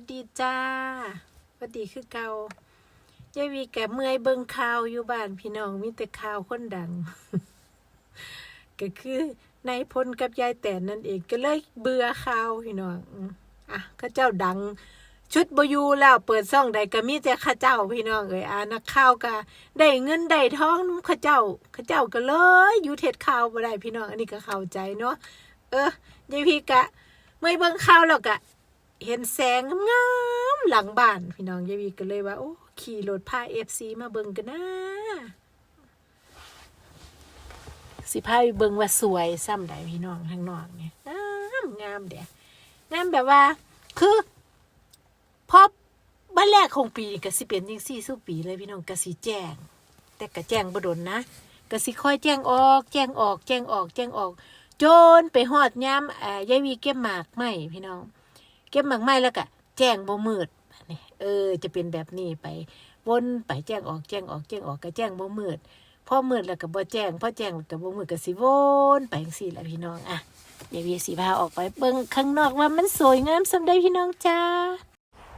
วัสดีจ้าสวัสดีคือเก่ายายวีแกเมื่อยเบิงข่าวอยู่บ้านพี่น้องมีแต่ข่าวคนดัง ก็คือนายพลกับยายแต่นนั่นเองก็เลยเบื่อข่าวพี่น้องอะข้าเจ้าดัง ชุดบยูแล้วเปิดซ่องใดก็มีแต่ข้าเจ้าพี่น้องเอ้ยอ่านักข่าวก็ได้เงินได้ทองข้าเจ้าข้าเจ้าก็เลยอยู่เท็ดข่าวบ่ได้พี่น้องอันนี้ก็เข้าใจเนาะเออยายพีกะเมื่อยเบิ่งข่าวแล้วก็ เห็นแสงงามหลังบ้าน พี่น้องยายวีก็เลยว่า โอ้ขี่รถพาเอฟซีมาเบิ่งกันนะสิพาไปเบิ่งว่าสวยซ้ำใดพี่น้องข้างนอกเนี่ยงามงามเด้งามแบบว่า คือพอบ้านแรกของปีก็สิเป็นยังสี่สู้ปีเลยพี่น้องก็สิแจ้ง แต่ก็แจ้งบดนนะก็สิค่อยแจ้งออก แจ้งออก แจ้งออก แจ้งออก จนไปฮอดยามเอ่อยายวีเก็บหมากไหมพี่น้อง เก็บหมากไม้แล้วก็แจ้งบ่มืดนี่เออ จะเป็นแบบนี้ไปวนไปแจ้งออกแจ้งออกแจ้งออกก็แจ้งบ่มืดพอมืดแล้วก็บ่แจ้งพอแจ้งแล้วก็บ่มืดก็สิวนไปจังซี่แหละพี่น้องอะยายวีสิพาออกไปเบิ่งข้างนอกว่ามันสวยงามสำใดพี่น้องจ้า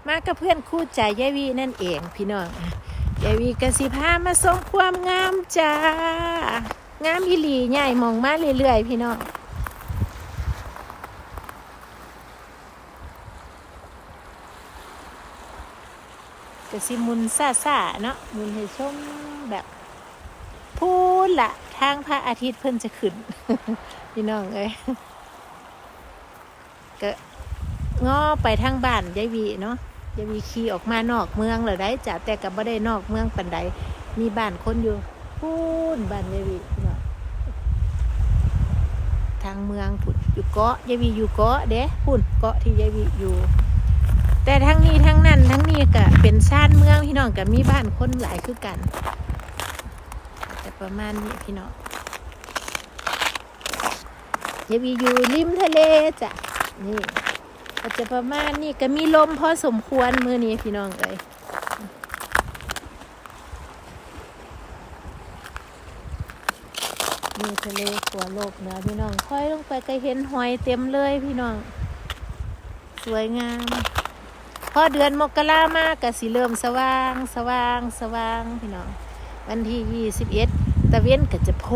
มากับเพื่อนคู่ใจยายวีนั่นเองพี่น้องอะยายวีกสิพามาส่งความงามจ้างามอีหลีใหญ่มองมาเรื่อยๆพี่น้อง ก็สิมุนซ่าซ่าเนาะมุนให้ชมแบบพูดละทางพระอาทิตย์เพิ่นจะขึ้น พี่น้องเอ้ยก็ง้อไปทางบ้านยายวีเนาะยายวีขี่ออกมานอกเมืองเลยได้จ้ะแต่กับบ่ได้นอกเมืองปันใดมีบ้านคนอยู่พูนบ้านยายวีพี่น้องทางเมืองผุดอยู่เกาะยายวีอยู่เกาะเด้พุ่นเกาะที่ยายวีอยู่ แต่ทั้งนี้ทั้งนั้นทั้งนี้ก็เป็นชาติเมืองพี่น้องก็มีบ้านคนหลายคือกันแต่ประมาณนี้พี่น้องจะมีอยู่ริมทะเลจ้ะนี่ก็จะประมาณนี้ก็มีลมพอสมควรมือนี้พี่น้องเอ้ยมีทะเลขัวโลกเหนือพี่น้องค่อยลงไปก็เห็นหอยเต็มเลยพี่น้อง สวยงาม พอเดือนมกรามากก็สิเริ่มสว่าง สว่าง สว่างพี่น้อง วันที่ยี่สิบเอ็ดตะเวนก็จะโพ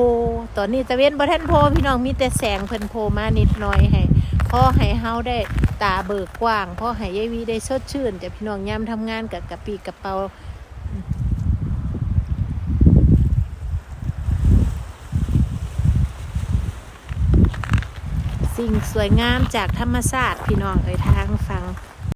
ตอนนี้ตะเวนบ่ทันโพพี่น้องมีแต่แสงเพิ่นโพมานิดหน่อยให้พ่อให้เฮาได้ตาเบิกกว้างพ่อให้ยายวีได้สดชื่นจะพี่น้องยามทำงานกับกะปีกระเป๋าสิ่งสวยงามจากธรรมชาติพี่น้องเอ้ยทางฟัง